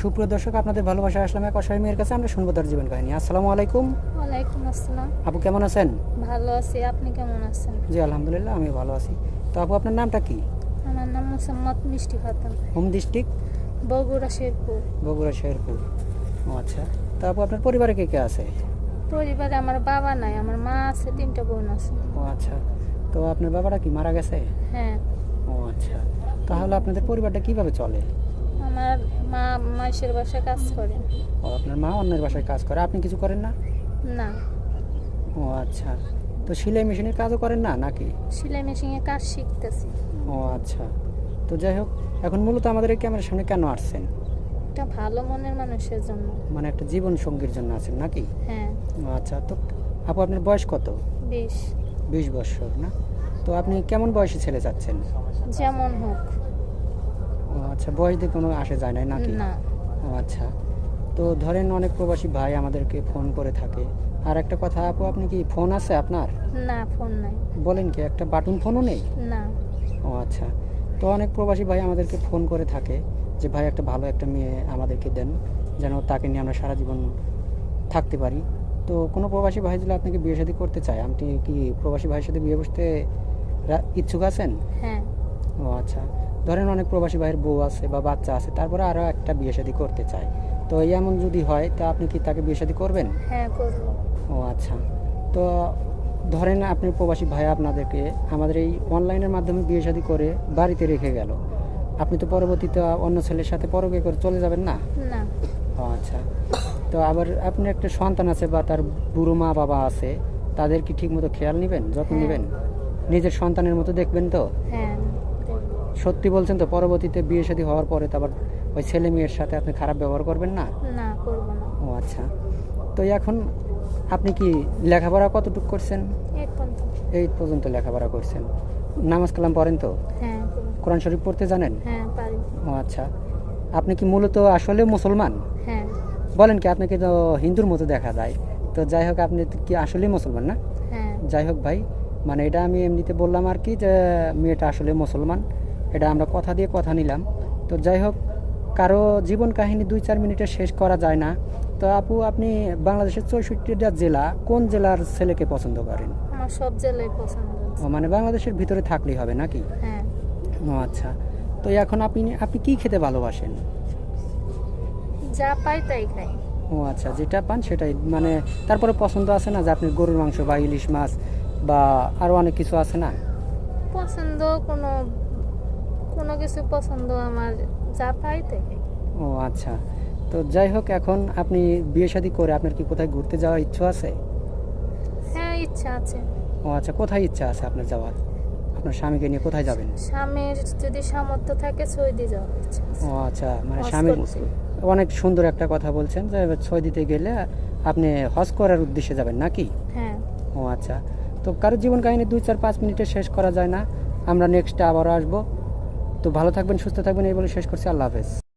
সুপ্রিয় দর্শক আপনাদের ভালোবাসা আসলাম এক অসহায় মেয়ের কাছে। আমরা শুনব তার জীবন কাহিনী। আসসালামু আলাইকুম। ওয়ালাইকুম আসসালাম। আপু কেমন আছেন? ভালো আছি। আপনি কেমন আছেন? জি আলহামদুলিল্লাহ আমি ভালো আছি। তো আপু আপনার নামটা কি? আমার নাম মোসাম্মদ মিষ্টি খাতুন। Home district? বগুড়া শেরপুর। বগুড়া শেরপুর। ও আচ্ছা। তো আপু আপনার পরিবারে কে কে আছে? পরিবারে আমার বাবা নাই আমার মা আছে তিনটা বোন আছে। ও আচ্ছা। তো আপনার বাবাটা কি মারা গেছে? হ্যাঁ। ও আচ্ছা। তাহলে আপনাদের পরিবারটা কীভাবে চলে? আমার মা মাসের বাসায় কাজ করে। ও আপনার মা অন্যের বাসায় কাজ করে? আপনি কিছু করেন না? না। ও আচ্ছা। তো সেলাই মেশিনের কাজও করেন না নাকি? সেলাই মেশিনে কাজ শিখতেছি। ও আচ্ছা। তো যাই হোক এখন মূলত আমাদের ক্যামেরার সামনে কেন আসছেন? একটা ভালো মনের মানুষের জন্য। মানে একটা জীবন সঙ্গীর জন্য আছেন নাকি? হ্যাঁ। ও আচ্ছা। তো আপু আপনার বয়স কত? বেশ। বিশ বছর না? তো আপনি কেমন বয়সী ছেলে চাচ্ছেন? যেমন হোক। আচ্ছা বয়স দিয়ে কোনো আসে যায় না নাকি? না। ও আচ্ছা। তো ধরেন অনেক প্রবাসী ভাই আমাদেরকে ফোন করে থাকে। আর একটা কথা আপু আপনি কি ফোন আছে আপনার? না ফোন নাই। বলেন কি একটা বাটন ফোনও নেই? না। ও আচ্ছা। তো অনেক প্রবাসী ভাই আমাদেরকে ফোন করে থাকে যে ভাই একটা ভালো একটা মেয়ে আমাদেরকে দেন যেন তাকে নিয়ে আমরা সারা জীবন থাকতে পারি। তো কোনো প্রবাসী ভাই যদি আপনাকে বিয়ে শাদী করতে চায় আপনি কি প্রবাসী ভাইয়ের সাথে বিয়ে বসতে ইচ্ছুক আছেন? হ্যাঁ। ও আচ্ছা। ধরেন অনেক প্রবাসী ভাইয়ের বউ আছে বা বাচ্চা আছে তারপরে আরও একটা বিয়ে শাদী করতে চায়। তো এমন যদি হয় তা আপনি কি তাকে বিয়ে শাদী করবেন? হ্যাঁ করব। ও আচ্ছা। তো ধরেন আপনি প্রবাসী ভাই আপনাদেরকে আমাদের এই অনলাইনের মাধ্যমে বিয়ে শাদী করে বাড়িতে রেখে গেল। আপনি তো পরবর্তীতে অন্য ছেলের সাথে পরকে করে চলে যাবেন না? না। ও আচ্ছা। তো আবার আপনি একটা সন্তান আছে বা তার বুড়ো মা বাবা আছে তাদের কি ঠিকমতো খেয়াল নেবেন যত্ন হ্যাঁ। নেবেন? নিজের সন্তানের মতো দেখবেন তো? হ্যাঁ। সত্যি বলছেন তো পরবর্তীতে বিয়ে শাদী হওয়ার পরে তো আবার ওই ছেলে মেয়ের সাথে আপনি খারাপ ব্যবহার করবেন না? না করব না। ও আচ্ছা। তো এখন আপনি কি লেখাপড়া কতটুকু করছেন? এই পর্যন্ত। লেখাপড়া করছেন। নামাজ কালাম পড়েন তো? হ্যাঁ কোরআন শরীফ পড়তে জানেন? হ্যাঁ পারি। ও আচ্ছা। আপনি কি মূলত আসলে মুসলমান? হ্যাঁ। বলেন কি আপনাকে তো হিন্দুর মতো দেখা যায়। তো যাই হোক আপনি কি আসলেই মুসলমান না? হ্যাঁ। যাই হোক ভাই মানে এটা আমি এমনিতে বললাম আর কি যে মেয়েটা আসলে মুসলমান। এটা আমরা কথা দিয়ে কথা নিলাম। তো যাই হোক কারও জীবন কাহিনী দুই চার মিনিটে শেষ করা যায় না। তো আপু আপনি বাংলাদেশের চৌষট্টিটা জেলা কোন জেলার ছেলেকে পছন্দ করেন? আমার সব জেলায় পছন্দ ও মানে বাংলাদেশের ভিতরে থাকলেই হবে নাকি? হ্যাঁ। ও আচ্ছা। তো এখন আপনি আপনি কি খেতে ভালোবাসেন? যা পাই তাই খাই। ও আচ্ছা যেটা পান সেটাই। মানে তারপরে পছন্দ আছে না যে আপনি গরুর মাংস বা ইলিশ মাছ বা আরও অনেক কিছু আছে না? পছন্দ কোনো কোনো কিছু পছন্দ আমার যা পাই খাই ও আচ্ছা। তো যাই হোক এখন আপনি বিয়ে শাদী করে আপনার কি কোথায় ঘুরতে যাওয়ার ইচ্ছা আছে? হ্যাঁ ইচ্ছা আছে। ও আচ্ছা কোথায় ইচ্ছা আছে আপনার যাওয়ার? আপনার স্বামীকে নিয়ে কোথায় যাবেন? স্বামীর যদি সামর্থ্য থাকে সৌদি যাওয়ার ইচ্ছা আছে। ও আচ্ছা মানে হজ স্বামী। অনেক সুন্দর একটা কথা বলছেন যে ছয় দিতে গেলে আপনি হজ করার উদ্দেশ্যে যাবেন নাকি? হ্যাঁ। ও আচ্ছা। তো কারও জীবন কাহিনী দুই চার পাঁচ মিনিটে শেষ করা যায় না। আমরা নেক্সটে আবার আসব। তো ভালো থাকবেন সুস্থ থাকবেন এই বলে শেষ করছি। আল্লাহ হাফেজ।